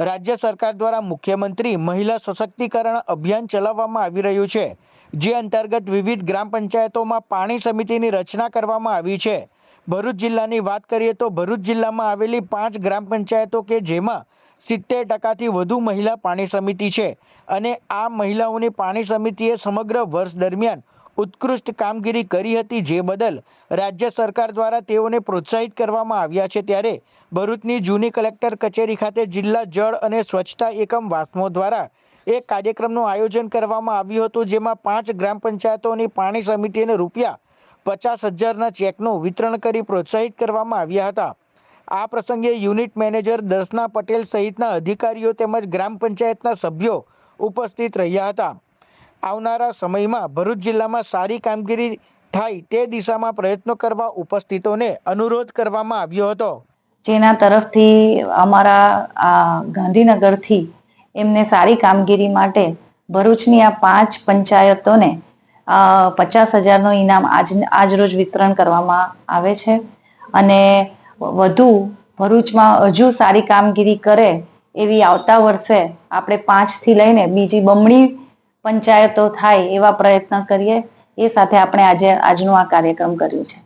રાજ્ય સરકાર દ્વારા મુખ્યમંત્રી મહિલા સશક્તિકરણ અભિયાન ચલાવવામાં આવી રહ્યું છે, જે અંતર્ગત વિવિધ ગ્રામ પંચાયતોમાં પાણી સમિતિની રચના કરવામાં આવી છે. ભરૂચ જિલ્લાની વાત કરીએ તો ભરૂચ જિલ્લામાં આવેલી પાંચ ગ્રામ પંચાયતો કે જેમાં સિત્તેર ટકાથી વધુ મહિલા પાણી સમિતિ છે અને આ મહિલાઓની પાણી સમિતિએ સમગ્ર વર્ષ દરમિયાન ઉત્કૃષ્ટ કામગીરી કરી હતી જે બદલ રાજ્ય સરકાર દ્વારા તેઓને પ્રોત્સાહિત કરવામાં આવ્યા છે ત્યારે ભરૂચની જૂની કલેક્ટર કચેરી ખાતે જિલ્લા જળ અને સ્વચ્છતા એકમ વાસ્મો દ્વારા એક કાર્યક્રમનું આયોજન કરવામાં આવ્યું હતું જેમાં પાંચ ગ્રામ પંચાયતોની પાણી સમિતિને રૂપિયા પચાસ હજારના ચેકનું વિતરણ કરી પ્રોત્સાહિત કરવામાં આવ્યા હતા. આ પ્રસંગે યુનિટ મેનેજર દર્શના પટેલ સહિતના અધિકારીઓ તેમજ ગ્રામ પંચાયતના સભ્યો ઉપસ્થિત રહ્યા હતા. આવનારા સમયમાં ભરૂચ જિલ્લામાં સારી કામગીરી થાય તે દિશામાં પ્રયત્નો કરવા ઉપસ્થિતોને અનુરોધ કરવામાં આવ્યો હતો. જેના તરફથી અમારા આ ગાંધીનગરથી એમને સારી કામગીરી માટે ભરૂચની આ પાંચ પંચાયતોને પચાસ હજારનો ઇનામ આજ, આજરોજ વિતરણ કરવામાં આવે છે. અને વધુ ભરૂચમાં હજુ સારી કામગીરી કરે એવી આવતા વર્ષે આપણે પાંચથી લઈને બીજી બમણી પંચાયતો થાય એવા પ્રયત્ન કરીએ એ સાથે આપણે આજે આજનો આ કાર્યક્રમ કર્યું છે.